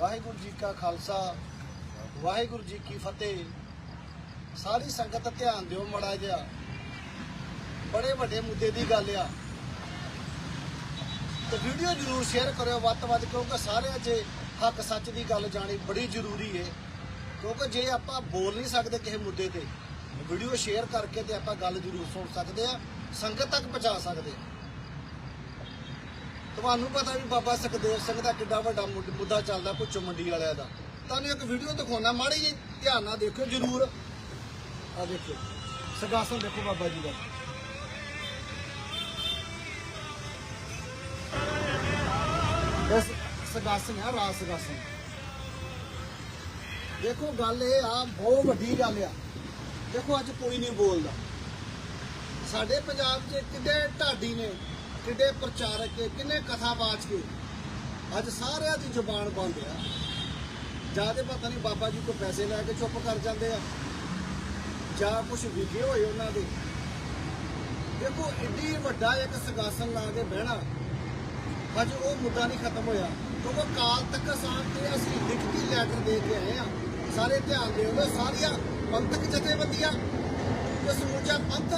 ਵਾਹਿਗੁਰੂ ਜੀ ਕਾ ਖਾਲਸਾ, ਵਾਹਿਗੁਰੂ ਜੀ ਕੀ ਫਤਿਹ। ਸਾਰੀ ਸੰਗਤ ਧਿਆਨ ਦਿਓ ਮੜਾ ਜਿਹਾ। ਬੜੇ ਵੱਡੇ ਮੁੱਦੇ ਦੀ ਗੱਲ ਆ। ਤੇ ਵੀਡੀਓ ਜਰੂਰ ਸ਼ੇਅਰ ਕਰਿਓ ਵੱਧ ਤੋਂ ਵੱਧ, ਕਿਉਂਕਿ ਸਾਰਿਆਂ 'ਚ ਹੱਕ ਸੱਚ ਦੀ ਗੱਲ ਜਾਣੀ ਬੜੀ ਜ਼ਰੂਰੀ ਹੈ ਕਿਉਂਕਿ ਜੇ ਆਪਾਂ ਬੋਲ ਨਹੀਂ ਸਕਦੇ ਕਿਸੇ ਮੁੱਦੇ ਤੇ, ਵੀਡੀਓ ਸ਼ੇਅਰ ਕਰਕੇ ਤੇ ਆਪਾਂ ਗੱਲ ਜ਼ਰੂਰ ਸੁਣ ਸਕਦੇ ਆ, ਸੰਗਤ ਤੱਕ ਪਹੁੰਚਾ ਸਕਦੇ ਆ। ਤੁਹਾਨੂੰ ਪਤਾ ਵੀ ਬਾਬਾ ਸੁਖਦੇਵ ਸਿੰਘ ਦਾ ਕਿੱਡਾ ਵੱਡਾ ਮੁੱਦ- ਮੁੱਦਾ ਚੱਲਦਾ ਪੁੱਛੋ ਮੰਡੀ ਵਾਲਿਆਂ ਦਾ। ਤੁਹਾਨੂੰ ਇੱਕ ਵੀਡੀਓ ਦਿਖਾਉਣਾ ਮਾੜੀ ਜੀ ਧਿਆਨ ਨਾਲ ਦੇਖਿਓ ਜਰੂਰ। ਆ ਦੇਖੋ ਸਗਾਸਨ ਦੇਖੋ ਬਾਬਾ ਜੀ ਦਾ। ਇਸ ਸਗਾਸਨ ਆ, ਰਾਜ ਸਗਾਸਨ। ਦੇਖੋ ਗੱਲ ਇਹ ਆ, ਬਹੁਤ ਵੱਡੀ ਗੱਲ ਆ। ਦੇਖੋ ਅੱਜ ਕੋਈ ਨਹੀਂ ਬੋਲਦਾ। ਸਾਡੇ ਪੰਜਾਬ 'ਚ ਕਿੱਡੇ ਢਾਡੀ ਨੇ। ਕਿੰਨੇ ਪ੍ਰਚਾਰਕ ਨੇ, ਕਿੰਨੇ ਕਥਾਵਾਚ ਕੇ ਅੱਜ ਸਾਰਿਆਂ ਦੀ ਜ਼ੁਬਾਨ ਬੰਦ ਆ। ਜਿਆਦੇ ਪਤਾ ਨਹੀਂ ਬਾਬਾ ਜੀ ਕੋ ਪੈਸੇ ਲੈ ਕੇ ਚੁੱਪ ਕਰ ਜਾਂਦੇ ਆ, ਜਾਂ ਕੁਝ ਵਿਗੇ ਹੋਏ ਉਹਨਾਂ ਦੇ। ਦੇਖੋ ਇੱਡੀ ਵੱਡਾ ਇੱਕ ਸਗਾਸਨ ਲਾ ਕੇ ਬਹਿਣਾ, ਅੱਜ ਉਹ ਮੁੱਦਾ ਨਹੀਂ ਖਤਮ ਹੋਇਆ। ਕਿਉਂਕਿ ਕਾਲ ਤੱਕ ਸਾਹਿਬ ਤੇ ਅਸੀਂ ਲਿਖਤੀ ਲੈਟਰ ਦੇ ਕੇ ਆਏ ਆ। ਸਾਰੇ ਧਿਆਨ ਦਿਓ, ਸਾਰੀਆਂ ਪੰਥਕ ਜਥੇਬੰਦੀਆਂ, ਤੇ ਸਮੁੱਚਾ ਪੰਥ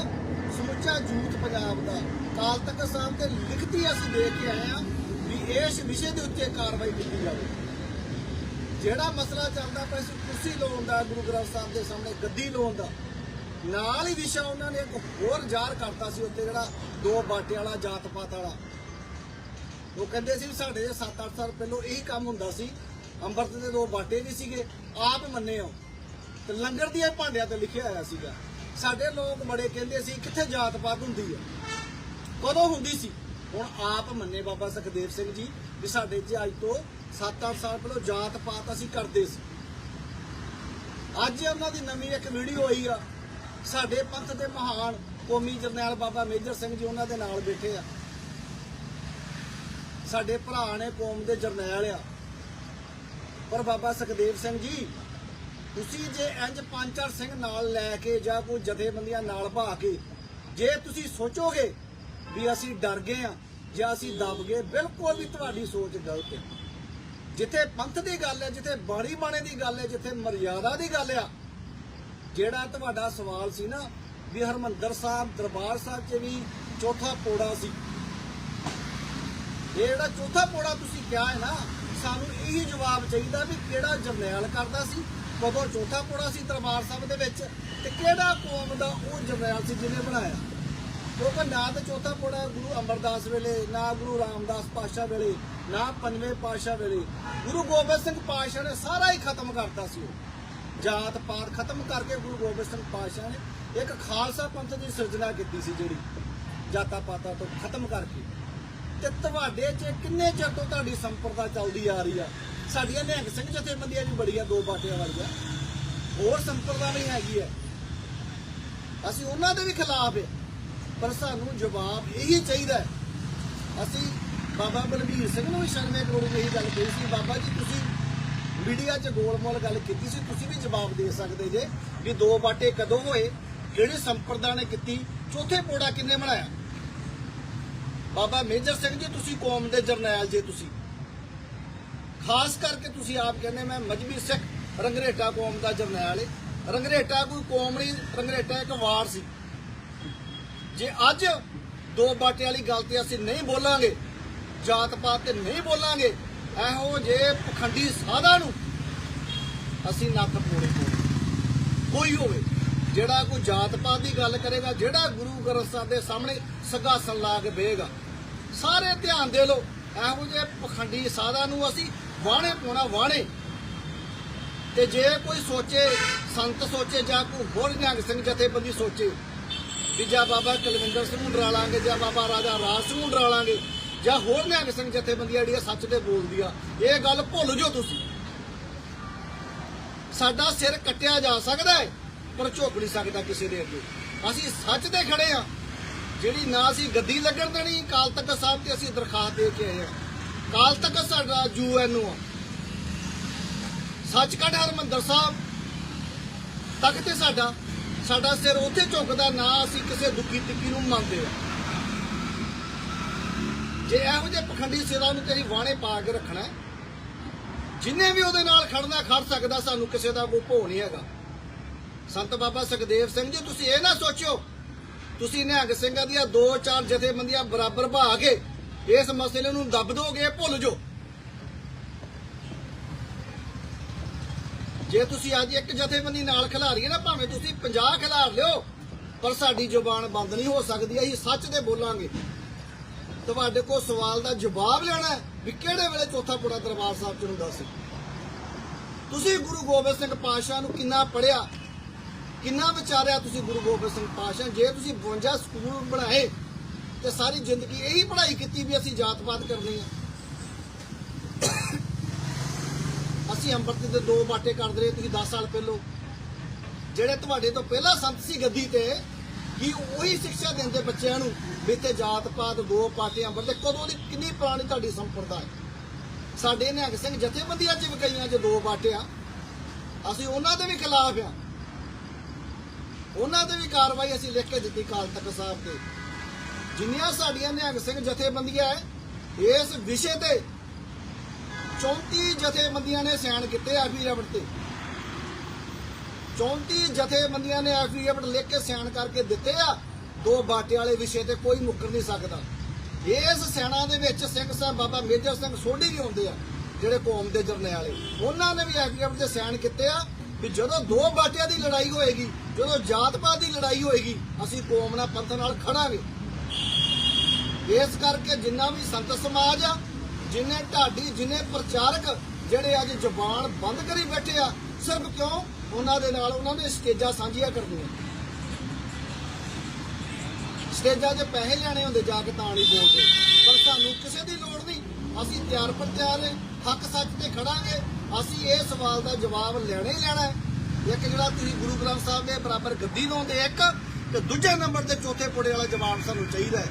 ਸਮੁੱਚਾ ਜੂਥ ਪੰਜਾਬ ਦਾ। ਕਾਲ ਤੱਕ ਸਾਹਿਬ ਤੇ ਲਿਖਤੀ ਅਸੀਂ ਦੇ ਕੇ ਆਏ ਆ ਵੀ ਇਸ ਵਿਸ਼ੇ ਦੇ ਉੱਤੇ ਕਾਰਵਾਈ ਕੀਤੀ ਜਾਵੇ। ਜਿਹੜਾ ਮਸਲਾ ਚੱਲਦਾ ਪਿਆ ਸੀ ਕੁਰਸੀ ਲਾਉਣ ਦਾ, ਗੁਰੂ ਗ੍ਰੰਥ ਸਾਹਿਬ ਦੇ ਸਾਹਮਣੇ ਗੱਦੀ ਲਾਉਣ ਦਾ, ਨਾਲ ਹੀ ਵਿਸ਼ਾ ਉਹਨਾਂ ਨੇ ਇੱਕ ਹੋਰ ਜ਼ਾਹਰ ਕਰਤਾ ਸੀ ਉੱਤੇ ਜਿਹੜਾ ਦੋ ਬਾਟੇ ਵਾਲਾ, ਜਾਤ ਪਾਤ ਵਾਲਾ। ਉਹ ਕਹਿੰਦੇ ਸੀ ਵੀ ਸਾਡੇ 7-8 ਸਾਲ ਪਹਿਲਾਂ ਇਹੀ ਕੰਮ ਹੁੰਦਾ ਸੀ, ਅੰਮ੍ਰਿਤ ਦੇ ਦੋ ਬਾਟੇ ਵੀ ਸੀਗੇ, ਆਪ ਮੰਨੇ ਹੋ ਤੇ ਲੰਗਰ ਦੀਆਂ ਭਾਂਡਿਆਂ ਤੇ ਲਿਖਿਆ ਹੋਇਆ ਸੀਗਾ। ਸਾਡੇ ਲੋਕ ਬੜੇ ਕਹਿੰਦੇ ਸੀ, ਕਿੱਥੇ ਜਾਤ ਪਾਤ ਹੁੰਦੀ ਆ? ਕਦੋਂ ਹੁੰਦੀ ਸੀ? ਹੁਣ ਆਪ ਮੰਨੇ ਬਾਬਾ ਸੁਖਦੇਵ ਸਿੰਘ ਜੀ ਵੀ ਸਾਡੇ 'ਚ ਅੱਜ ਤੋਂ 7-8 ਸਾਲ ਪਹਿਲਾਂ ਜਾਤ ਪਾਤ ਅਸੀਂ ਕਰਦੇ ਸੀ। ਅੱਜ ਉਹਨਾਂ ਦੀ ਨਵੀਂ ਇੱਕ ਵੀਡੀਓ ਆਈ ਆ। ਸਾਡੇ ਪੰਥ ਦੇ ਮਹਾਨ ਕੌਮੀ ਜਰਨੈਲ ਬਾਬਾ ਮੇਜਰ ਸਿੰਘ ਜੀ ਉਹਨਾਂ ਦੇ ਨਾਲ ਬੈਠੇ ਆ। ਸਾਡੇ ਭਰਾ ਨੇ ਕੌਮ ਦੇ ਜਰਨੈਲ ਆ। ਪਰ ਬਾਬਾ ਸੁਖਦੇਵ ਸਿੰਘ ਜੀ ਤੁਸੀਂ ਜੇ ਇੰਜ ਪੰਜ ਚਾਰ ਸਿੰਘ ਨਾਲ ਲੈ ਕੇ ਜਾਂ ਕੋਈ ਜਥੇਬੰਦੀਆਂ ਨਾਲ ਭਾ ਕੇ, ਜੇ ਤੁਸੀਂ ਸੋਚੋਗੇ ਵੀ ਅਸੀਂ ਡਰ ਗਏ ਆ ਜਾਂ ਅਸੀਂ ਦਬ ਗਏ, ਬਿਲਕੁਲ ਵੀ ਤੁਹਾਡੀ ਸੋਚ ਗਲਤ ਹੈ। ਜਿੱਥੇ ਪੰਥ ਦੀ ਗੱਲ ਹੈ, ਜਿੱਥੇ ਬਾਣੀ ਬਾਣੇ ਦੀ ਗੱਲ ਹੈ, ਜਿੱਥੇ ਮਰਿਆਦਾ ਦੀ ਗੱਲ ਆ, ਜਿਹੜਾ ਤੁਹਾਡਾ ਸਵਾਲ ਸੀ ਨਾ ਵੀ ਹਰਮੰਦਰ ਸਾਹਿਬ, ਦਰਬਾਰ ਸਾਹਿਬ 'ਚ ਵੀ ਚੌਥਾ ਪੋੜਾ ਸੀ। ਇਹ ਜਿਹੜਾ ਚੌਥਾ ਪੋੜਾ ਤੁਸੀਂ ਕਿਹਾ ਹੈ ਨਾ, ਸਾਨੂੰ ਇਹੀ ਜਵਾਬ ਚਾਹੀਦਾ ਵੀ ਕਿਹੜਾ ਜਰਨੈਲ ਕਰਦਾ ਸੀ ਕਦੋਂ ਚੌਥਾ ਪੋੜਾ ਸੀ ਦਰਬਾਰ ਸਾਹਿਬ ਦੇ ਵਿੱਚ ਤੇ ਕਿਹੜਾ ਕੌਮ ਦਾ ਉਹ ਜਰਨੈਲ ਸੀ ਜਿਹਨੇ ਬਣਾਇਆ? ਕਿਉਂਕਿ ਨਾ ਤਾਂ ਚੌਥਾ ਪੋੜਾ ਗੁਰੂ ਅਮਰਦਾਸ ਵੇਲੇ, ਨਾ ਗੁਰੂ ਰਾਮਦਾਸ ਪਾਸ਼ਾ ਵੇਲੇ, ਨਾ ਪੰਜਵੇਂ ਪਾਸ਼ਾ ਵੇਲੇ। ਗੁਰੂ ਗੋਬਿੰਦ ਸਿੰਘ ਪਾਸ਼ਾ ਨੇ ਸਾਰਾ ਹੀ ਖਤਮ ਕਰਤਾ ਸੀ ਉਹ। ਜਾਤ ਪਾਤ ਖਤਮ ਕਰਕੇ ਗੁਰੂ ਗੋਬਿੰਦ ਸਿੰਘ ਪਾਤਸ਼ਾਹ ਨੇ ਇੱਕ ਖਾਲਸਾ ਪੰਥ ਦੀ ਸਿਰਜਣਾ ਕੀਤੀ ਸੀ ਜਿਹੜੀ, ਜਾਤਾਂ ਪਾਤਾਂ ਤੋਂ ਖਤਮ ਕਰਕੇ। ਤੇ ਤੁਹਾਡੇ 'ਚ ਕਿੰਨੇ ਚਿਰ ਤੋਂ ਤੁਹਾਡੀ ਸੰਪਰਦਾ ਚੱਲਦੀ ਆ ਰਹੀ ਆ? ਸਾਡੀਆਂ ਨਿਹੰਗ ਸਿੰਘ ਜਥੇਬੰਦੀਆਂ ਵੀ ਬੜੀਆਂ ਦੋ ਬਾਟਿਆਂ ਵਾਲੀਆਂ ਹੋਰ ਸੰਪਰਦਾ ਵੀ ਹੈਗੀ ਹੈ। ਅਸੀਂ ਉਹਨਾਂ ਦੇ ਵੀ ਖਿਲਾਫ ਹੈ। ਪਰ ਸਾਨੂੰ ਜਵਾਬ ਇਹੀ ਚਾਹੀਦਾ ਹੈ। ਅਸੀਂ ਬਾਬਾ ਬਲਬੀਰ ਸਿੰਘ ਨੂੰ ਵੀ ਸ਼ਰਮੇ ਕਰੋੜ ਇਹੀ ਗੱਲ ਕਹੀ ਸੀ, ਬਾਬਾ ਜੀ, ਤੁਸੀਂ ਮੀਡੀਆ 'ਚ ਗੋਲਮੋਲ ਗੱਲ ਕੀਤੀ ਸੀ, ਤੁਸੀਂ ਵੀ ਜਵਾਬ ਦੇ ਸਕਦੇ ਜੇ ਵੀ ਦੋ ਬਾਟੇ ਕਦੋਂ ਹੋਏ, ਕਿਹੜੀ ਸੰਪਰਦਾ ਨੇ ਕੀਤੀ, ਚੌਥੇ ਪੋੜਾ ਕਿੰਨੇ ਬਣਾਇਆ ਬਾਬਾ ਮੇਜਰ ਸਿੰਘ ਜੀ, ਤੁਸੀਂ ਕੌਮ ਦੇ ਜਰਨੈਲ ਜੇ ਤੁਸੀਂ। ਖਾਸ ਕਰਕੇ ਤੁਸੀਂ ਆਪ ਕਹਿੰਦੇ ਮੈਂ ਮਜਬੀ ਸਿੱਖ ਰੰਗਰੇਟਾ ਕੌਮ ਦਾ ਜਰਨੈਲ ਏ ਰੰਗਰੇਟਾ ਕੋਈ ਕੌਮ ਨਹੀਂ, ਰੰਗਰੇਟਾ ਇੱਕ ਵਾਰ ਸੀ। ਜੇ ਅੱਜ ਦੋ ਬਾਟੇ ਵਾਲੀ ਗੱਲ ਤੇ ਅਸੀਂ ਨਹੀਂ ਬੋਲਾਂਗੇ, ਜਾਤ ਪਾਤ ਤੇ ਨਹੀਂ ਬੋਲਾਂਗੇ ਇਹੋ ਜੇ ਪਖੰਡੀ ਸਾਧਾ ਨੂੰ ਅਸੀਂ ਨੱਕ ਪੋੜੇ ਕੋਈ ਹੋਵੇ, ਜਿਹੜਾ ਕੋਈ ਜਾਤ ਪਾਤ ਦੀ ਗੱਲ ਕਰੇਗਾ, ਜਿਹੜਾ ਗੁਰੂ ਗ੍ਰੰਥ ਸਾਹਿਬ ਦੇ ਸਾਹਮਣੇ ਸਗਾਸਨ ਲਾ ਕੇ ਬੇਗਾ ਸਾਰੇ ਧਿਆਨ ਦੇ ਲਓ ਇਹੋ ਜਿਹੇ ਪਖੰਡੀ ਸਾਧਾ ਨੂੰ ਅਸੀਂ ਵਾਹਣੇ ਪਾਉਣਾ ਵਾਹਣੇ। ਤੇ ਜੇ ਕੋਈ ਸੋਚੇ, ਸੰਤ ਸੋਚੇ ਜਾਂ ਕੋਈ ਹੋਰ ਨਿਹੰਗ ਸਿੰਘ ਜਥੇਬੰਦੀ ਸੋਚੇ ਵੀ ਜਾਂ ਬਾਬਾ ਕੁਲਵਿੰਦਰ ਸਿੰਘ ਨੂੰ ਡਰਾ ਲਾਂਗੇ ਜਾਂ ਬਾਬਾ ਰਾਜਾ ਰਾਜ ਸਿੰਘ ਨੂੰ ਡਰਾ ਲਾਂਗੇ ਜਾਂ ਹੋਰ ਨਿਹੰਗ ਸਿੰਘ ਜਥੇਬੰਦੀਆਂ ਜਿਹੜੀਆਂ ਸੱਚ ਤੇ ਬੋਲਦੀ ਆ, ਇਹ ਗੱਲ ਭੁੱਲ ਜਾਓ ਤੁਸੀਂ। ਸਾਡਾ ਸਿਰ ਕੱਟਿਆ ਜਾ ਸਕਦਾ ਹੈ, ਪਰ ਝੁਕ ਨਹੀਂ ਸਕਦਾ ਕਿਸੇ ਦੇ ਅੱਗੇ। ਅਸੀਂ ਸੱਚ ਤੇ ਖੜੇ ਆ। ਜਿਹੜੀ ਨਾ ਅਸੀਂ ਗੱਦੀ ਲੱਗਣ ਦੇਣੀ ਕਾਲ ਤਖ਼ਤ ਸਾਹਿਬ ਤੇ ਅਸੀਂ ਦਰਖਾਸਤ ਦੇ ਕੇ ਆਏ ਆ। ਕਾਲ ਤੱਕ ਸਾਡਾ ਯੂਐਨਓ ਆ। ਸੱਚਖੰਡ ਹਰਮੰਦਰ ਸਾਹਿਬ ਤੱਕ ਤੇ ਸਾਡਾ। ਸਾਡਾ ਸਿਰ ਉੱਥੇ ਝੁਕਦਾ ਨਾ ਅਸੀਂ ਕਿਸੇ ਦੁੱਖੀ ਤਿੱਕੀ ਨੂੰ ਮੰਨਦੇ ਆ। ਜੇ ਇਹੋ ਜਿਹੇ ਪਖੰਡੀ ਸਿਰਾਂ ਨੂੰ ਤੇਰੀ ਵਾਣੇ ਪਾ ਕੇ ਰੱਖਣਾ ਜਿੰਨੇ ਵੀ ਉਹਦੇ ਨਾਲ ਖੜਨਾ, ਖੜ ਸਕਦਾ, ਸਾਨੂੰ ਕਿਸੇ ਦਾ ਕੋਈ ਭੋ ਨਹੀਂ ਹੈਗਾ। ਸੰਤ ਬਾਬਾ ਸੁਖਦੇਵ ਸਿੰਘ ਜੀ, ਤੁਸੀਂ ਇਹ ਨਾ ਸੋਚਿਓ, ਤੁਸੀਂ ਨਿਹੰਗ ਸਿੰਘਾਂ ਦੀਆਂ ਦੋ ਚਾਰ ਜਥੇਬੰਦੀਆਂ ਬਰਾਬਰ ਭਾ ਕੇ ਇਸ ਮਸਲੇ ਨੂੰ ਦੱਬ ਦੋਗੇ, ਭੁੱਲ ਜਾਓ। ਜੇ ਤੁਸੀਂ ਅੱਜ ਇੱਕ ਜਥੇਬੰਦੀ ਨਾਲ ਖਿਲਾਰੀ ਹੈ ਨਾ, ਭਾਵੇਂ ਤੁਸੀਂ 50 ਖਿਲਾਰ ਲਿਓ, ਪਰ ਸਾਡੀ ਜ਼ੁਬਾਨ ਬੰਦ ਨਹੀਂ ਹੋ ਸਕਦੀ, ਅਸੀਂ ਸੱਚ ਦੇ ਬੋਲਾਂਗੇ। ਤੁਹਾਡੇ ਕੋਲ ਸਵਾਲ ਦਾ ਜਵਾਬ ਲੈਣਾ ਵੀ ਕਿਹੜੇ ਵੇਲੇ ਚੌਥਾ ਪੁੜਾ ਦਰਬਾਰ ਸਾਹਿਬ ਚ ਹੁੰਦਾ ਸੀ? ਤੁਸੀਂ ਗੁਰੂ ਗੋਬਿੰਦ ਸਿੰਘ ਪਾਤਸ਼ਾਹ ਨੂੰ ਕਿੰਨਾ ਪੜਿਆ ਕਿੰਨਾ ਵਿਚਾਰਿਆ ਤੁਸੀਂ ਗੁਰੂ ਗੋਬਿੰਦ ਸਿੰਘ ਪਾਤਸ਼ਾਹ? ਜੇ ਤੁਸੀਂ 52 ਸਕੂਲ ਬਣਾਏ ਤੇ ਸਾਰੀ ਜ਼ਿੰਦਗੀ ਇਹੀ ਪੜ੍ਹਾਈ ਕੀਤੀ ਵੀ ਅਸੀਂ ਜਾਤ-ਪਾਤ ਕਰਨੀ ਹੈ। ਅਸੀਂ ਅੰਮ੍ਰਿਤ ਦੇ ਦੋ ਬਾਟੇ ਕਰਦੇ ਰਹੇ, ਤੁਸੀਂ 10 ਸਾਲ ਪਹਿਲੋਂ। ਜਿਹੜੇ ਤੁਹਾਡੇ ਤੋਂ ਪਹਿਲਾਂ ਸੰਤ ਸੀ ਗੱਦੀ ਤੇ, ਕੀ ਉਹੀ ਸਿੱਖਿਆ ਦਿੰਦੇ ਬੱਚਿਆਂ ਨੂੰ ਵੀ ਤੇ ਜਾਤ-ਪਾਤ, ਦੋ ਪਾਟੇ ਅੰਮ੍ਰਿਤ ਤੇ ਕਦੋਂ ਦੀ ਕਿੰਨੀ ਪੁਰਾਣੀ ਤੁਹਾਡੀ ਸੰਪਰਦਾ ਹੈ। ਸਾਡੇ ਨਿਹੰਗ ਸਿੰਘ ਜਥੇਬੰਦੀਆਂ ਚ ਵਿਕਾਈਆਂ ਚ ਦੋ ਬਾਟੇ ਆ। ਅਸੀਂ ਉਹਨਾਂ ਦੇ ਵੀ ਖਿਲਾਫ ਆ। ਉਹਨਾਂ ਤੇ ਵੀ ਕਾਰਵਾਈ ਅਸੀਂ ਲਿਖ ਕੇ ਦਿੱਤੀ ਕਾਲ ਤਖਤ ਸਾਹਿਬ ਤੇ। ਜਿੰਨੀਆਂ ਸਾਡੀਆਂ ਨਿਹੰਗ ਸਿੰਘ ਜਥੇਬੰਦੀਆਂ ਹੈ ਇਸ ਵਿਸ਼ੇ ਤੇ 34 ਜਥੇਬੰਦੀਆਂ ਨੇ ਸਾਈਨ ਕੀਤੇ ਐਫੀਡੇਵਿਟ ਤੇ। 34 ਜਥੇਬੰਦੀਆਂ ਨੇ ਐਫੀਡੇਵਿਟ ਲਿਖ ਕੇ ਸਾਈਨ ਕਰਕੇ ਦਿੱਤੇ ਆ, ਦੋ ਬਾਟੇ ਵਾਲੇ ਵਿਸ਼ੇ ਤੇ ਕੋਈ ਮੁੱਕਰ ਨਹੀਂ ਸਕਦਾ। ਇਸ ਸੈਨਾ ਦੇ ਵਿੱਚ ਸਿੰਘ ਸਾਹਿਬ ਬਾਬਾ ਮੇਜਰ ਸਿੰਘ ਸੋਢੀ ਵੀ ਹੁੰਦੇ ਆ, ਜਿਹੜੇ ਕੌਮ ਦੇ ਜਰਨੈਲ ਉਹਨਾਂ ਨੇ ਵੀ ਐਫੀਡੇਵਿਟ ਤੇ ਸਾਈਨ ਕੀਤੇ ਆ ਵੀ ਜਦੋਂ ਦੋ ਬਾਟਿਆਂ ਦੀ ਲੜਾਈ ਹੋਏਗੀ, ਜਦੋਂ ਜਾਤ-ਪਾਤ ਦੀ ਲੜਾਈ ਹੋਏਗੀ, ਅਸੀਂ ਕੌਮ ਨਾਲ ਪੰਥ ਨਾਲ ਖੜਾਂਗੇ। ਇਸ ਕਰਕੇ ਜਿੰਨਾ ਵੀ ਸੰਤ ਸਮਾਜ ਆ, ਜਿਨੇ ਢਾਡੀ, ਜਿਨੇ ਪ੍ਰਚਾਰਕ ਜਿਹੜੇ ਅੱਜ ਜ਼ਬਾਨ ਬੰਦ ਕਰੀ ਬੈਠੇ ਆ, ਸਿਰਫ ਕਿਉਂ? ਉਹਨਾਂ ਦੇ ਨਾਲ ਉਹਨਾਂ ਨੇ ਸਟੇਜਾਂ ਸਾਂਝੀਆਂ ਕਰਨੀਆਂ। ਸਟੇਜਾਂ 'ਤੇ ਪੈਸੇ ਲੈਣੇ ਹੁੰਦੇ ਜਾ ਕੇ ਤਾਂ ਨਹੀਂ ਬੋਲਦੇ। ਪਰ ਸਾਨੂੰ ਕਿਸੇ ਦੀ ਲੋੜ ਨਹੀਂ। ਅਸੀਂ ਤਿਆਰ ਪਰ ਤਿਆਰ ਹਾਂ ਹੱਕ ਸੱਚ ਤੇ ਖੜਾਂਗੇ। ਅਸੀਂ ਇਹ ਸਵਾਲ ਦਾ ਜਵਾਬ ਲੈਣਾ ਹੀ ਲੈਣਾ ਹੈ। ਇੱਕ ਜਿਹੜਾ ਤੁਸੀਂ ਗੁਰੂ ਗ੍ਰੰਥ ਸਾਹਿਬ ਦੇ ਬਰਾਬਰ ਗੱਦੀ ਲਾਉਂਦੇ ਇੱਕ ਤੇ ਦੂਜੇ ਨੰਬਰ ਤੇ ਚੌਥੇ ਪੁੜੇ ਵਾਲਾ ਜਵਾਬ ਸਾਨੂੰ ਚਾਹੀਦਾ ਹੈ।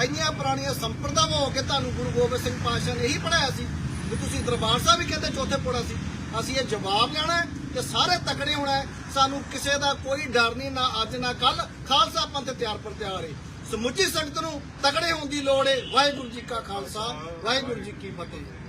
ਇੰਨੀਆਂ ਪੁਰਾਣੀਆਂ ਸੰਪਰਦਾਵਾਂ ਹੋ ਕੇ ਤੁਹਾਨੂੰ ਗੁਰੂ ਗੋਬਿੰਦ ਸਿੰਘ ਪਾਤਸ਼ਾਹ ਨੇ ਇਹੀ ਪੜਾਇਆ ਸੀ ਵੀ ਤੁਸੀਂ ਦਰਬਾਰ ਸਾਹਿਬ ਵੀ ਕਹਿੰਦੇ ਚੌਥੇ ਪੁੜਾ ਸੀ। ਅਸੀਂ ਇਹ ਜਵਾਬ ਲੈਣਾ ਹੈ ਤੇ ਸਾਰੇ ਤਕੜੇ ਹੋਣਾ ਹੈ। ਸਾਨੂੰ ਕਿਸੇ ਦਾ ਕੋਈ ਡਰ ਨਹੀਂ, ਨਾ ਅੱਜ, ਨਾ ਕੱਲ ਖਾਲਸਾ ਪੰਥ ਤਿਆਰ ਪਰ ਤਿਆਰ ਹੈ ਸਮੁੱਚੀ ਸੰਗਤ ਨੂੰ ਤਕੜੇ ਹੋਣ ਦੀ ਲੋੜ ਹੈ ਵਾਹਿਗੁਰੂ ਜੀ ਕਾ ਖਾਲਸਾ, ਵਾਹਿਗੁਰੂ ਜੀ ਕੀ ਫਤਿਹ।